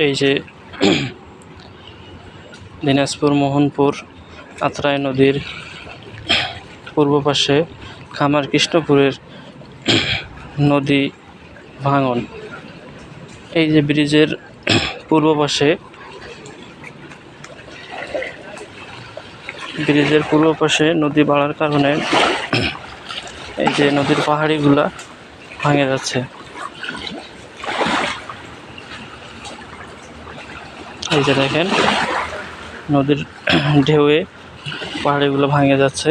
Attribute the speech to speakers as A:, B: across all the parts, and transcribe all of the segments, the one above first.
A: এই যে দিনাজপুর, মোহনপুর, আত্রাই নদীর পূর্ব পাশে খামার কৃষ্ণপুরের নদী ভাঙন। এই যে ব্রিজের পূর্ব পাশে ব্রিজের পূর্ব পাশে নদী বাড়ার কারণে এই যে নদীর পাহাড়িগুলা ভাঙে যাচ্ছে। এই যে দেখেন, নদীর ঢেউয়ে পাহাড়িগুলো ভাঙে যাচ্ছে।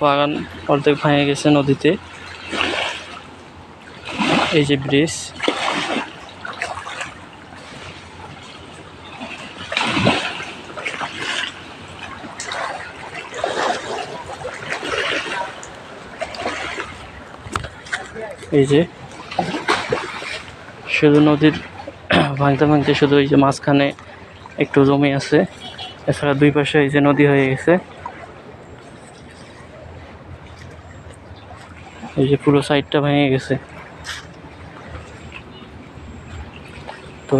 A: বাগান অর্ধেক ভাঙে গেছে নদীতে। এই যে ব্রিজ এই যে, শুধু নদীর ভাঙতে ভাঙতে শুধু এই যে মাঝখানে একটু জমি আছে, এছাড়া দুই পাশে এই যে নদী হয়ে গেছে। এই যে পুরো সাইডটা ভেঙে গেছে। তো